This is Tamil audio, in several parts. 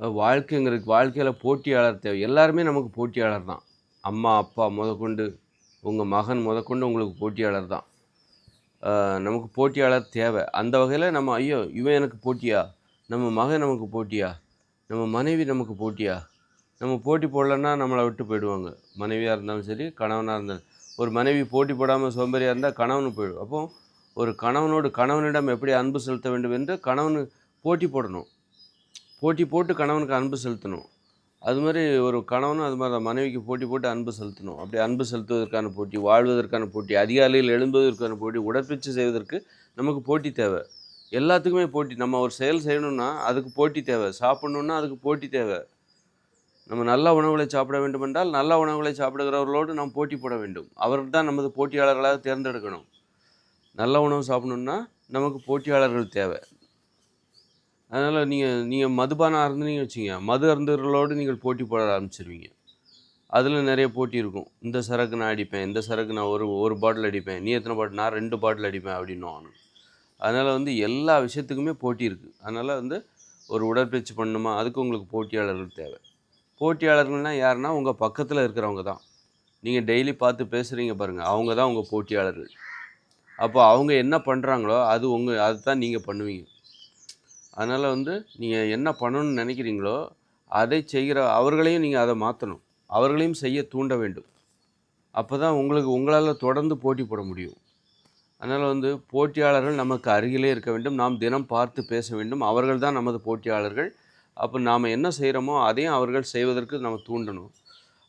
வாழ்க்கைங்கிறது வாழ்க்கையில் போட்டியாளர் தேவை. எல்லாருமே நமக்கு போட்டியாளர் தான். அம்மா அப்பா முதற்கொண்டு உங்கள் மகன் முதற்கொண்டு உங்களுக்கு போட்டியாளர் தான். நமக்கு போட்டியாளர் தேவை. அந்த வகையில் நம்ம ஐயோ இவன் எனக்கு போட்டியா? நம்ம மகன் நமக்கு போட்டியா? நம்ம மனைவி நமக்கு போட்டியா? நம்ம போட்டி போடலன்னா நம்மளை விட்டு போயிடுவாங்க. மனைவியாக இருந்தாலும் சரி கணவனாக இருந்தாலும் ஒரு மனைவி போட்டி போடாமல் சோம்பேறியாக இருந்தால் கணவனு போயிடும். அப்போது ஒரு கணவனோடு கணவனிடம் எப்படி அன்பு செலுத்த வேண்டும் என்று கணவன் போட்டி போடணும். போட்டி போட்டு கணவனுக்கு அன்பு செலுத்தணும். அது மாதிரி ஒரு கணவனும் அது மாதிரி தான். மனைவிக்கு போட்டி போட்டு அன்பு செலுத்தணும். அப்படி அன்பு செலுத்துவதற்கான போட்டி வாழ்வதற்கான போட்டி அதிகாலையில் எழும்புவதற்கான போட்டி உடற்பயிற்சி செய்வதற்கு நமக்கு போட்டி தேவை. எல்லாத்துக்குமே போட்டி. நம்ம ஒரு செயல் செய்யணும்னா அதுக்கு போட்டி தேவை. சாப்பிட்ணுன்னா அதுக்கு போட்டி தேவை. நம்ம நல்ல உணவுகளை சாப்பிட வேண்டும் என்றால் நல்ல உணவுகளை சாப்பிடுகிறவர்களோடு நாம் போட்டி போட வேண்டும். அவர்கள் தான் நமது போட்டியாளர்களாக தேர்ந்தெடுக்கணும். நல்ல உணவு சாப்பிடணுன்னா நமக்கு போட்டியாளர்கள் தேவை. அதனால் நீங்கள் நீங்கள் மதுபானம் அருந்துனீங்க வச்சுங்க மது அருந்துகளோடு நீங்கள் போட்டி போட ஆரம்பிச்சிருவீங்க. அதில் நிறைய போட்டி இருக்கும். இந்த சரக்கு நான் அடிப்பேன் இந்த சரக்கு நான் ஒரு ஒரு பாட்டில் அடிப்பேன் நீ எத்தனை பாட்டில் நான் ரெண்டு பாட்டில் அடிப்பேன் அப்படின்னு அதனால் வந்து எல்லா விஷயத்துக்குமே போட்டி இருக்குது அதனால் வந்து ஒரு உடற்பயிற்சி பண்ணணுமா அதுக்கு உங்களுக்கு போட்டியாளர்கள் தேவை. போட்டியாளர்கள்னால் யாருன்னா உங்கள் பக்கத்தில் இருக்கிறவங்க தான். நீங்கள் டெய்லி பார்த்து பேசுகிறீங்க பாருங்கள் அவங்க தான் உங்கள் போட்டியாளர்கள். அப்போ அவங்க என்ன பண்ணுறாங்களோ அது உங்கள் அதுதான் நீங்கள் பண்ணுவீங்க. அதனால் வந்து நீங்கள் என்ன பண்ணணும்னு நினைக்கிறீங்களோ அதை செய்கிற அவர்களையும் நீங்கள் அதை மாற்றணும் அவர்களையும் செய்ய தூண்ட வேண்டும். அப்போ தான் உங்களுக்கு உங்களால் தொடர்ந்து போட்டி போட முடியும். அதனால் வந்து போட்டியாளர்கள் நமக்கு அருகிலே இருக்க வேண்டும். நாம் தினம் பார்த்து பேச வேண்டும். அவர்கள் தான் நமது போட்டியாளர்கள். அப்போ நாம் என்ன செய்கிறோமோ அதையும் அவர்கள் செய்வதற்கு நம்ம தூண்டணும்.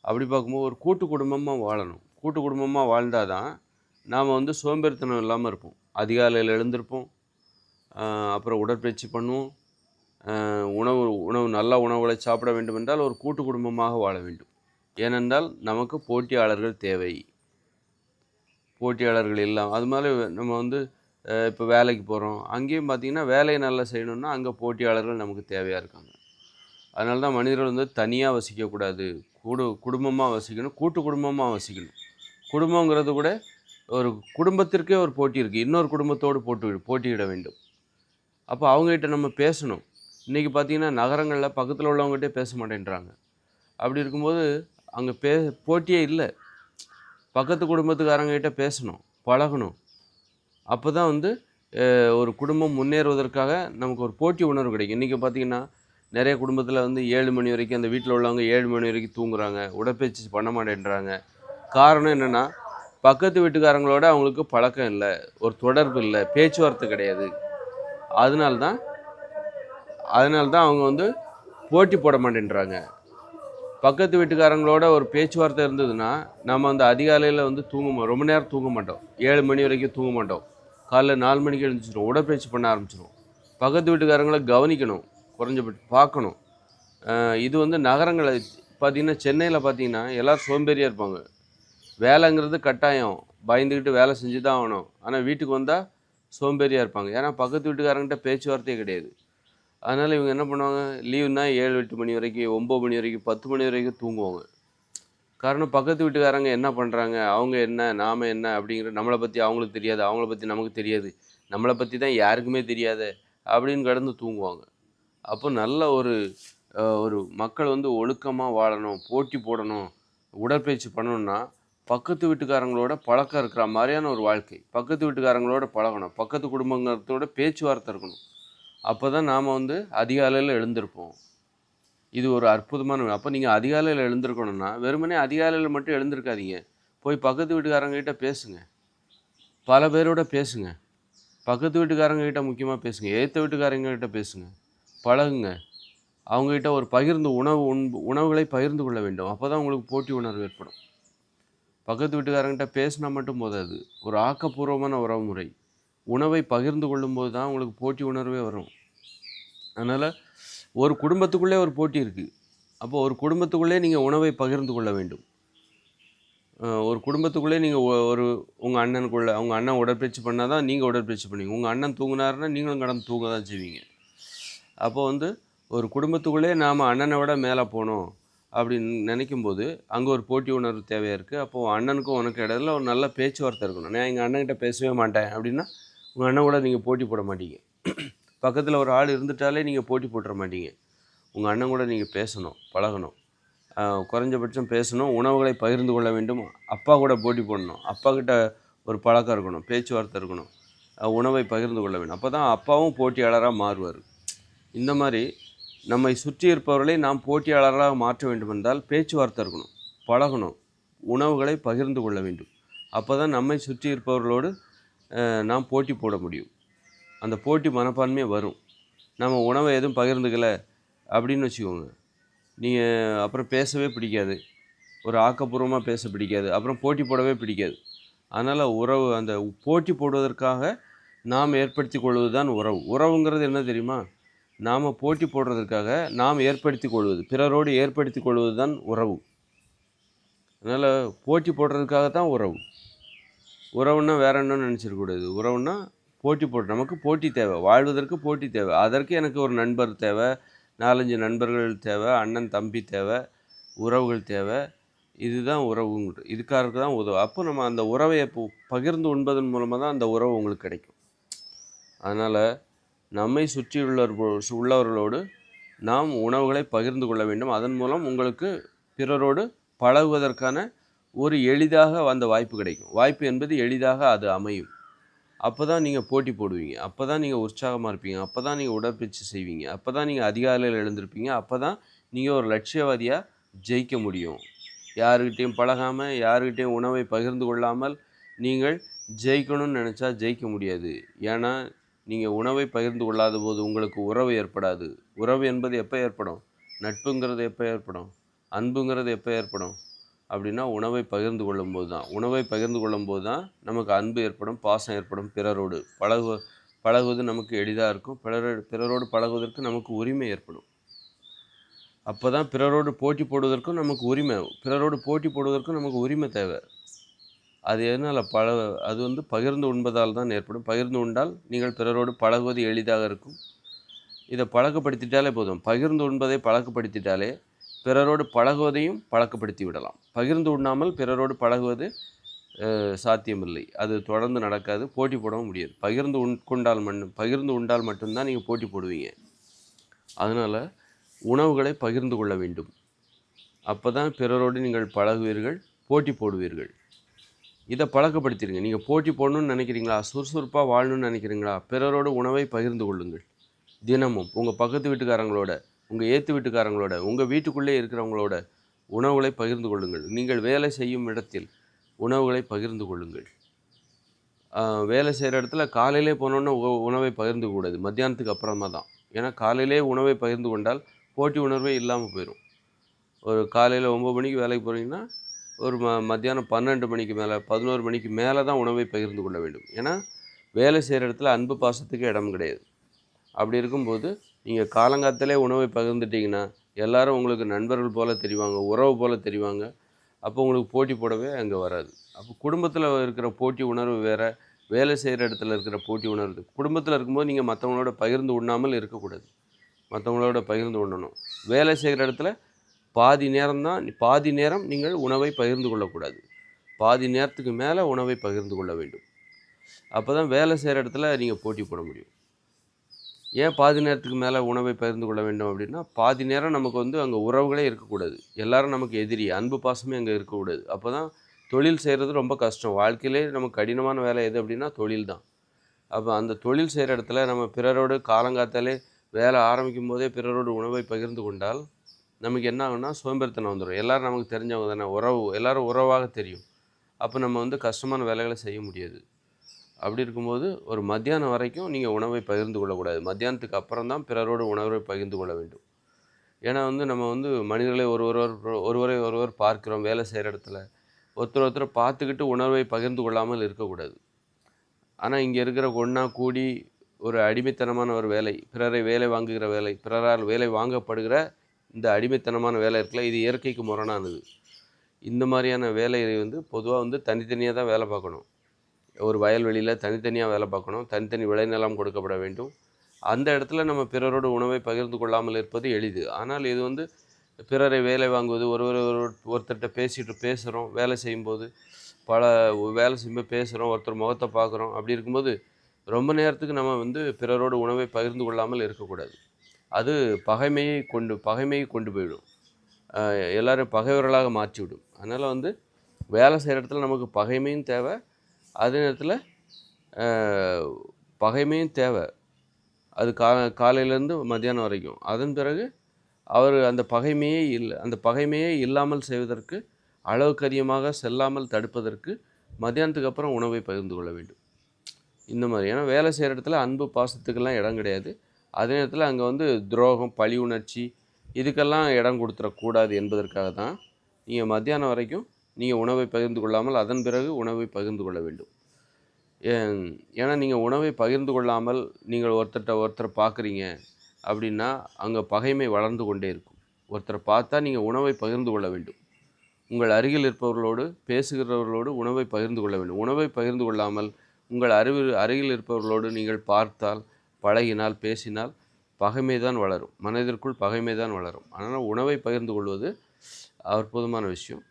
அப்படி பார்க்கும்போது ஒரு கூட்டு குடும்பமாக வாழணும். கூட்டு குடும்பமாக வாழ்ந்தால் தான் நாம் வந்து சோம்பேறித்தனம் இல்லாமல் இருப்போம். அதிகாலையில் எழுந்திருப்போம். அப்புறம் உடற்பயிற்சி பண்ணுவோம். உணவு உணவு நல்ல உணவுகளை சாப்பிட வேண்டும் என்றால் ஒரு கூட்டு குடும்பமாக வாழ வேண்டும். ஏனென்றால் நமக்கு போட்டியாளர்கள் தேவை. போட்டியாளர்கள் இல்லாமல் அது மாதிரி நம்ம வந்து இப்போ வேலைக்கு போகிறோம் அங்கேயும் பார்த்திங்கன்னா வேலையை நல்லா செய்யணும்னா அங்கே போட்டியாளர்கள் நமக்கு தேவையாக இருக்காங்க. அதனால தான் மனிதர்கள் வந்து தனியாக வசிக்கக்கூடாது. கூடு குடும்பமாக வசிக்கணும் கூட்டு குடும்பமாக வசிக்கணும். குடும்பங்கிறது கூட ஒரு குடும்பத்திற்கே ஒரு போட்டி இருக்குது இன்னொரு குடும்பத்தோடு போட்டு போட்டியிட வேண்டும். அப்போ அவங்ககிட்ட நம்ம பேசணும். இன்றைக்கி பார்த்தீங்கன்னா நகரங்களில் பக்கத்தில் உள்ளவங்ககிட்டே பேச மாட்டேன்றாங்க. அப்படி இருக்கும்போது அங்கே பே போட்டியே இல்லை. பக்கத்து குடும்பத்துக்காரங்ககிட்ட பேசணும் பழகணும். அப்போ தான் வந்து ஒரு குடும்பம் முன்னேறுவதற்காக நமக்கு ஒரு போட்டி உணர்வு கிடைக்கும். இன்றைக்கி பார்த்தீங்கன்னா நிறைய குடும்பத்தில் வந்து ஏழு மணி வரைக்கும் அந்த வீட்டில் உள்ளவங்க ஏழு மணி வரைக்கும் தூங்குறாங்க. உடற்பயிற்சி பண்ண மாட்டேன்றாங்க. காரணம் என்னென்னா பக்கத்து வீட்டுக்காரங்களோட அவங்களுக்கு பழக்கம் இல்லை ஒரு தொடர்பு இல்லை பேச்சுவார்த்தை கிடையாது. அதனால தான் அதனால தான் அவங்க வந்து போட்டி போட மாட்டேன்றாங்க. பக்கத்து வீட்டுக்காரங்களோட ஒரு பேச்சுவார்த்தை இருந்ததுன்னா நம்ம வந்து அதிகாலையில் வந்து தூங்க ரொம்ப நேரம் தூங்க மாட்டோம். ஏழு மணி வரைக்கும் தூங்க மாட்டோம். காலைல நாலு மணிக்கு எழுந்துச்சிடும் உடற்பயிற்சி பண்ண ஆரம்பிச்சிடும் பக்கத்து வீட்டுக்காரங்களை கவனிக்கணும். குறைஞ்சபட்ச பார்க்கணும். இது வந்து நகரங்களை பார்த்தீங்கன்னா சென்னையில் பார்த்தீங்கன்னா எல்லோரும் சோம்பேறியாக இருப்பாங்க. வேலைங்கிறது கட்டாயம். பயந்துக்கிட்டு வேலை செஞ்சு தான் ஆகணும். ஆனால் வீட்டுக்கு வந்தால் சோம்பேறியாக இருப்பாங்க. ஏன்னா பக்கத்து வீட்டுக்காரங்கிட்ட பேச்சுவார்த்தையே கிடையாது. அதனால் இவங்க என்ன பண்ணுவாங்க? லீவுனா ஏழு எட்டு மணி வரைக்கும் ஒம்பது மணி வரைக்கும் பத்து மணி வரைக்கும் தூங்குவாங்க. காரணம் பக்கத்து வீட்டுக்காரங்க என்ன பண்ணுறாங்க அவங்க என்ன நாம் என்ன அப்படிங்கிற நம்மளை பற்றி அவங்களுக்கு தெரியாது. அவங்கள பற்றி நமக்கு தெரியாது. நம்மளை பற்றி தான் யாருக்குமே தெரியாது அப்படின்னு கடந்து தூங்குவாங்க. அப்போ நல்ல ஒரு ஒரு மக்கள் வந்து ஒழுக்கமாக வாழணும் போட்டி போடணும் உடற்பயிற்சி பண்ணணும்னா பக்கத்து வீட்டுக்காரங்களோட பழக்கம் இருக்கிற மாதிரியான ஒரு வாழ்க்கை. பக்கத்து வீட்டுக்காரங்களோட பழகணும். பக்கத்து குடும்பங்கிறதோட பேச்சுவார்த்தை இருக்கணும். அப்போ தான் நாம் வந்து அதிகாலையில் எழுந்திருப்போம். இது ஒரு அற்புதமான அப்போ நீங்கள் அதிகாலையில் எழுந்திருக்கணும்னா வெறுமனே அதிகாலையில் மட்டும் எழுந்திருக்காதீங்க. போய் பக்கத்து வீட்டுக்காரங்ககிட்ட பேசுங்க. பல பேரோட பேசுங்க. பக்கத்து வீட்டுக்காரங்ககிட்ட முக்கியமாக பேசுங்க. ஏற்ற வீட்டுக்காரங்ககிட்ட பேசுங்க. பழகுங்க. அவங்ககிட்ட ஒரு பகிர்ந்து உணவு உண்பு உணவுகளை பகிர்ந்து கொள்ள வேண்டும். அப்போ தான் உங்களுக்கு போட்டி உணர்வு ஏற்படும். பக்கத்து வீட்டுக்காரங்கிட்ட பேசினா மட்டும் போதாது. ஒரு ஆக்கப்பூர்வமான உறவுமுறை. உணவை பகிர்ந்து கொள்ளும்போது தான் உங்களுக்கு போட்டி உணர்வே வரும். அதனால் ஒரு குடும்பத்துக்குள்ளே ஒரு போட்டி இருக்குது அப்போ ஒரு குடும்பத்துக்குள்ளே நீங்கள் உணவை பகிர்ந்து கொள்ள வேண்டும். ஒரு குடும்பத்துக்குள்ளே நீங்கள் ஒரு உங்கள் அண்ணனுக்குள்ள உங்கள் அண்ணன் உடற்பயிற்சி பண்ணால் தான் நீங்கள் உடற்பயிற்சி பண்ணுவீங்க. உங்கள் அண்ணன் தூங்கினாருன்னா நீங்களும் கடந்து தூங்க தான் செய்வீங்க. அப்போ வந்து ஒரு குடும்பத்துக்குள்ளே நாம் அண்ணனை விட மேலே போகணும் அப்படின்னு நினைக்கும்போது அங்கே ஒரு போட்டி உணர்வு தேவையாக இருக்குது அப்போது அண்ணனுக்கும் உனக்கு இடையில ஒரு நல்ல பேச்சுவார்த்தை இருக்கணும். நான் எங்கள் அண்ணன்கிட்ட பேசவே மாட்டேன் அப்படின்னா உங்கள் அண்ணன் கூட நீங்கள் போட்டி போட மாட்டீங்க. பக்கத்தில் ஒரு ஆள் இருந்துட்டாலே நீங்கள் போட்டி போட்டுற மாட்டீங்க. உங்கள் அண்ணன் கூட நீங்கள் பேசணும் பழகணும். குறைஞ்சபட்சம் பேசணும் உணவுகளை பகிர்ந்து கொள்ள வேண்டும். அப்பா கூட போட்டி போடணும். அப்பா கிட்ட ஒரு பழக்கம் இருக்கணும் பேச்சுவார்த்தை இருக்கணும். உணவை பகிர்ந்து கொள்ள வேண்டும். அப்போ தான் அப்பாவும் போட்டியாளராக மாறுவார். இந்த மாதிரி நம்மை சுற்றி இருப்பவர்களை நாம் போட்டியாளராக மாற்ற வேண்டுமென்றால் பேச்சுவார்த்தை இருக்கணும் பழகணும் உணவுகளை பகிர்ந்து கொள்ள வேண்டும். அப்போ தான் நம்மை சுற்றி இருப்பவர்களோடு நாம் போட்டி போட முடியும். அந்த போட்டி மனப்பான்மையே வரும். நம்ம உணவை எதுவும் பகிர்ந்துக்கல அப்படின்னு வச்சுக்கோங்க. நீங்கள் அப்புறம் பேசவே பிடிக்காது. ஒரு ஆக்கப்பூர்வமாக பேச பிடிக்காது. அப்புறம் போட்டி போடவே பிடிக்காது. அதனால் உறவு அந்த போட்டி போடுவதற்காக நாம் ஏற்படுத்தி கொள்வது தான் உறவு. உறவுங்கிறது என்ன தெரியுமா? நாம் போட்டி போடுறதற்காக நாம் ஏற்படுத்தி கொள்வது பிறரோடு ஏற்படுத்தி கொள்வது தான் உறவு. அதனால் போட்டி போடுறதுக்காக தான் உறவு. உறவுன்னா வேற என்ன நினச்சிடக்கூடாது உறவுன்னா போட்டி போட்டு நமக்கு போட்டி தேவை. வாழ்வதற்கு போட்டி தேவை. அதற்கு எனக்கு ஒரு நண்பர் தேவை நாலஞ்சு நண்பர்கள் தேவை அண்ணன் தம்பி தேவை உறவுகள் தேவை. இதுதான் உறவுங்கிற இதுக்காக தான் உதவும் அப்போ நம்ம அந்த உறவை பகிர்ந்து உண்பதன் மூலமாக தான் அந்த உறவு உங்களுக்கு கிடைக்கும். அதனால் நம்மை சுற்றியுள்ளவர்கள் உள்ளவர்களோடு நாம் உணவுகளை பகிர்ந்து கொள்ள வேண்டும். அதன் மூலம் உங்களுக்கு பிறரோடு பழகுவதற்கான ஒரு எளிதாக அந்த வாய்ப்பு கிடைக்கும். வாய்ப்பு என்பது எளிதாக அது அமையும். அப்போ தான் நீங்கள் போட்டி போடுவீங்க. அப்போ தான் நீங்கள் உற்சாகமாக இருப்பீங்க. அப்போ தான் நீங்கள் உடற்பயிற்சி செய்வீங்க. அப்போ தான் நீங்கள் அதிகாலையில் எழுந்திருப்பீங்க. அப்போ தான் நீங்கள் ஒரு லட்சியவாதியாக ஜெயிக்க முடியும். யாருக்கிட்டேயும் பழகாமல் யாருக்கிட்டேயும் உணவை பகிர்ந்து கொள்ளாமல் நீங்கள் ஜெயிக்கணும்னு நினச்சா ஜெயிக்க முடியாது. ஏன்னா நீங்கள் உணவை பகிர்ந்து கொள்ளாத போது உங்களுக்கு உறவு ஏற்படாது. உறவு என்பது எப்போ ஏற்படும்? நட்புங்கிறது எப்போ ஏற்படும்? அன்புங்கிறது எப்போ ஏற்படும்? அப்படின்னா உணவை பகிர்ந்து கொள்ளும்போது தான். உணவை பகிர்ந்து கொள்ளும்போது தான் நமக்கு அன்பு ஏற்படும் பாசம் ஏற்படும் பிறரோடு. பழகு பழகுவது நமக்கு எளிதாக இருக்கும். பிறரோடு பிறரோடு பழகுவதற்கு நமக்கு உரிமை ஏற்படும். அப்போ தான் பிறரோடு போட்டி போடுவதற்கும் நமக்கு உரிமை பிறரோடு போட்டி போடுவதற்கும் நமக்கு உரிமை தேவை. அது எதனால் பழ அது வந்து பகிர்ந்து உண்பதால் தான் ஏற்படும். பகிர்ந்து உண்டால் நீங்கள் பிறரோடு பழகுவது எளிதாக இருக்கும். இதை பழக்கப்படுத்திட்டாலே போதும். பகிர்ந்து உண்பதை பழக்கப்படுத்திட்டாலே பிறரோடு பழகுவதையும் பழக்கப்படுத்தி விடலாம். பகிர்ந்து உண்ணாமல் பிறரோடு பழகுவது சாத்தியமில்லை. அது தொடர்ந்து நடக்காது. போட்டி போடவும் முடியாது. பகிர்ந்து உட்கொண்டால் மட்டும் பகிர்ந்து உண்டால் மட்டும்தான் நீங்கள் போட்டி போடுவீங்க. அதனால் உணவுகளை பகிர்ந்து கொள்ள வேண்டும். அப்போ தான் பிறரோடு நீங்கள் பழகுவீர்கள் போட்டி போடுவீர்கள். இதை பழக்கப்படுத்திடுங்க. நீங்கள் போட்டி போடணும்னு நினைக்கிறீங்களா? சுறுசுறுப்பாக வாழணும்னு நினைக்கிறீங்களா? பிறரோட உணவை பகிர்ந்து கொள்ளுங்கள். தினமும் உங்கள் பக்கத்து வீட்டுக்காரங்களோட உங்கள் ஏத்து வீட்டுக்காரங்களோட உங்கள் வீட்டுக்குள்ளே இருக்கிறவங்களோட உணவுகளை பகிர்ந்து கொள்ளுங்கள். நீங்கள் வேலை செய்யும் இடத்தில் உணவுகளை பகிர்ந்து கொள்ளுங்கள். வேலை செய்கிற இடத்துல காலையிலே போனோன்னே உ- உணவை பகிர்ந்து கூடாது. மத்தியானத்துக்கு அப்புறமா தான். ஏன்னா காலையிலே உணவை பகிர்ந்து கொண்டால் போட்டி உணர்வே இல்லாமல் போயிடும் ஒரு காலையில் ஒம்பது மணிக்கு வேலைக்கு போகிறீங்கன்னா ஒரு ம மத்தியானம் பன்னெண்டு மணிக்கு மேலே பதினோரு மணிக்கு மேலே தான் உணவை பகிர்ந்து கொள்ள வேண்டும். ஏன்னா வேலை செய்கிற இடத்துல அன்பு பாசத்துக்கு இடம் கிடையாது. அப்படி இருக்கும்போது நீங்கள் காலங்காத்திலே உணவை பகிர்ந்துட்டிங்கன்னா எல்லாரும் உங்களுக்கு நண்பர்கள் போல் தெரிவாங்க உறவு போல் தெரிவாங்க. அப்போ உங்களுக்கு போட்டி போடவே அங்கே வராது. அப்போ குடும்பத்தில் இருக்கிற போட்டி உணர்வு வேறு வேலை செய்கிற இடத்துல இருக்கிற போட்டி உணர்வு குடும்பத்தில் இருக்கும்போது நீங்கள் மற்றவங்களோட பகிர்ந்து உண்ணாமல் இருக்கக்கூடாது. மற்றவங்களோட பகிர்ந்து உண்ணணும். வேலை செய்கிற இடத்துல பாதி நேரம் தான் பாதி நேரம் நீங்கள் உணவை பகிர்ந்து கொள்ளக்கூடாது. பாதி நேரத்துக்கு மேலே உணவை பகிர்ந்து கொள்ள வேண்டும். அப்போ தான் வேலை செய்கிற இடத்துல நீங்கள் போட்டி போட முடியும். ஏன் பாதி நேரத்துக்கு மேலே உணவை பகிர்ந்து கொள்ள வேண்டும் அப்படின்னா பாதி நேரம் நமக்கு வந்து அங்கே உறவுகளே இருக்கக்கூடாது. எல்லாரும் நமக்கு எதிரி அன்பு பாசமே அங்கே இருக்கக்கூடாது. அப்போ தான் தொழில் செய்கிறது ரொம்ப கஷ்டம். வாழ்க்கையிலே நமக்கு கடினமான வேலை எது அப்படின்னா தொழில் தான் அப்போ அந்த தொழில் செய்கிற இடத்துல நம்ம பிறரோடு காலங்காத்தாலே வேலை ஆரம்பிக்கும் போதே பிறரோடு உணவை பகிர்ந்து கொண்டால் நமக்கு என்ன ஆகும்னா சோம்பேறித்தனம் வந்துடும் எல்லோரும் நமக்கு தெரிஞ்சவங்க தானே. உறவு எல்லோரும் உறவாக தெரியும். அப்போ நம்ம வந்து கஷ்டமான வேலைகளை செய்ய முடியாது. அப்படி இருக்கும்போது ஒரு மத்தியானம் வரைக்கும் நீங்கள் உணவை பகிர்ந்து கொள்ளக்கூடாது. மத்தியானத்துக்கு அப்புறம் தான் பிறரோடு உணவை பகிர்ந்து கொள்ள வேண்டும். ஏன்னா வந்து நம்ம வந்து மனிதர்களை ஒருவர் ஒருவரை ஒருவர் பார்க்கிறோம் வேலை செய்கிற இடத்துல. ஒருத்தர் ஒருத்தர் பார்த்துக்கிட்டு உணர்வை பகிர்ந்து கொள்ளாமல் இருக்கக்கூடாது. ஆனால் இங்கே இருக்கிற ஒன்றா கூடி ஒரு அடிமைத்தனமான ஒரு வேலை பிறரை வேலை வாங்குகிற வேலை பிறரால் வேலை வாங்கப்படுகிற இந்த அடிமைத்தனமான வேலை இருக்குல்ல இது இயற்கைக்கு முரணானது. இந்த மாதிரியான வேலையை வந்து பொதுவாக வந்து தனித்தனியாக தான் வேலை பார்க்கணும். ஒரு வயல்வெளியில் தனித்தனியாக வேலை பார்க்கணும். தனித்தனி விளைநிலம் கொடுக்கப்பட வேண்டும். அந்த இடத்துல நம்ம பிறரோடு உணவை பகிர்ந்து கொள்ளாமல் இருப்பது எளிது. ஆனால் இது வந்து பிறரை வேலை வாங்குவது ஒருவர் ஒரு ஒருத்தர்கிட்ட பேசிட்டு பேசுகிறோம் வேலை செய்யும்போது பல வேலை செய்யும்போது பேசுகிறோம் ஒருத்தர் முகத்தை பார்க்குறோம். அப்படி இருக்கும்போது ரொம்ப நேரத்துக்கு நம்ம வந்து பிறரோடு உணவை பகிர்ந்து கொள்ளாமல் இருக்கக்கூடாது. அது பகைமையை கொண்டு பகைமையை கொண்டு போயிடும். எல்லோரும் பகைவர்களாக மாற்றிவிடும். அதனால் வந்து வேலை செய்கிற இடத்துல நமக்கு பகைமையும் தேவை. அதே நேரத்தில் பகைமையும் தேவை. அது கா காலையிலேருந்து மத்தியானம் வரைக்கும். அதன் பிறகு அவர் அந்த பகைமையே இல்லை அந்த பகைமையே இல்லாமல் செய்வதற்கு அளவுக்கு அதிகமாக செல்லாமல் தடுப்பதற்கு மத்தியானத்துக்கு அப்புறம் உணவை பகிர்ந்து கொள்ள வேண்டும். இந்த மாதிரி. ஏன்னா வேலை செய்கிற இடத்துல அன்பு பாசத்துக்கெல்லாம் இடம் கிடையாது. அதே நேரத்தில் அங்கே வந்து துரோகம் பழி உணர்ச்சி இதுக்கெல்லாம் இடம் கொடுத்துடக்கூடாது என்பதற்காக தான் நீங்கள் மத்தியானம் வரைக்கும் நீங்கள் உணவை பகிர்ந்து கொள்ளாமல் அதன் பிறகு உணவை பகிர்ந்து கொள்ள வேண்டும். ஏன்னா நீங்கள் உணவை பகிர்ந்து கொள்ளாமல் நீங்கள் ஒருத்தர்கிட்ட ஒருத்தர் பார்க்குறீங்க அப்படின்னா அங்கே பகைமை வளர்ந்து கொண்டே இருக்கும். ஒருத்தரை பார்த்தா நீங்கள் உணவை பகிர்ந்து கொள்ள வேண்டும். உங்கள் அருகில் இருப்பவர்களோடு பேசுகிறவர்களோடு உணவை பகிர்ந்து கொள்ள வேண்டும். உணவை பகிர்ந்து கொள்ளாமல் உங்கள் அறிவு அருகில் இருப்பவர்களோடு நீங்கள் பார்த்தால் பழகினால் பேசினால் பகைமை தான் வளரும். மனதிற்குள் பகைமை தான் வளரும். ஆனால் உணவை பகிர்ந்து கொள்வது அற்புதமான விஷயம்.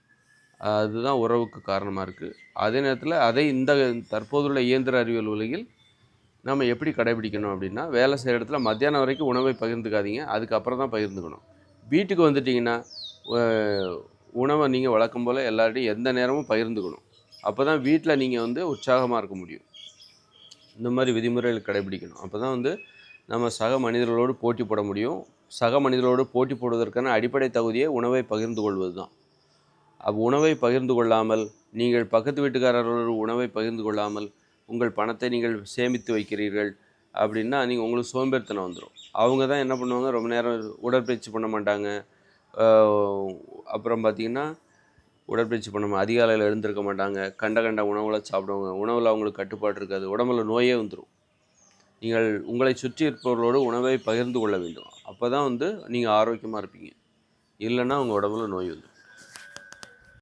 அதுதான் உறவுக்கு காரணமாக இருக்குது அதே நேரத்தில் அதை இந்த தற்போதுள்ள இயந்திர அறிவியல் உலகில் நம்ம எப்படி கடைபிடிக்கணும் அப்படின்னா வேலை செய்கிற இடத்துல மத்தியானம் வரைக்கும் உணவை பகிர்ந்துக்காதீங்க. அதுக்கப்புறம் தான் பகிர்ந்துக்கணும். வீட்டுக்கு வந்துட்டிங்கன்னா உணவை நீங்கள் வழக்கம் போல் எல்லார்ட்டையும் எந்த நேரமும் பகிர்ந்துக்கணும். அப்போ தான் வீட்டில் நீங்கள் வந்து உற்சாகமாக இருக்க முடியும். இந்த மாதிரி விதிமுறைகள் கடைபிடிக்கணும். அப்போ தான் வந்து நம்ம சக மனிதர்களோடு போட்டி போட முடியும். சக மனிதர்களோடு போட்டி போடுவதற்கான அடிப்படை தகுதியை உணவை பகிர்ந்து கொள்வது தான் அப் உணவை பகிர்ந்து கொள்ளாமல் நீங்கள் பக்கத்து வீட்டுக்காரர்களோடு உணவை பகிர்ந்து கொள்ளாமல் உங்கள் பணத்தை நீங்கள் சேமித்து வைக்கிறீர்கள் அப்படின்னா நீங்கள் உங்களுக்கு சோம்பேறித்தனம் வந்துடும் அவங்க தான் என்ன பண்ணுவாங்க? ரொம்ப நேரம் உடற்பயிற்சி பண்ண மாட்டாங்க. அப்புறம் பார்த்திங்கன்னா உடற்பயிற்சி பண்ண அதிகாலையில் எழுந்திருக்க மாட்டாங்க. கண்ட கண்ட உணவுகளை சாப்பிடுவாங்க. உணவில் அவங்களுக்கு கட்டுப்பாடு இருக்காது. உடம்புல நோயே வந்துடும் நீங்கள் உங்களை சுற்றி இருப்பவர்களோடு உணவை பகிர்ந்து கொள்ள வேண்டும். அப்போ தான் வந்து நீங்கள் ஆரோக்கியமாக இருப்பீங்க. இல்லைன்னா உங்கள் உடம்புல நோய் வந்துடும்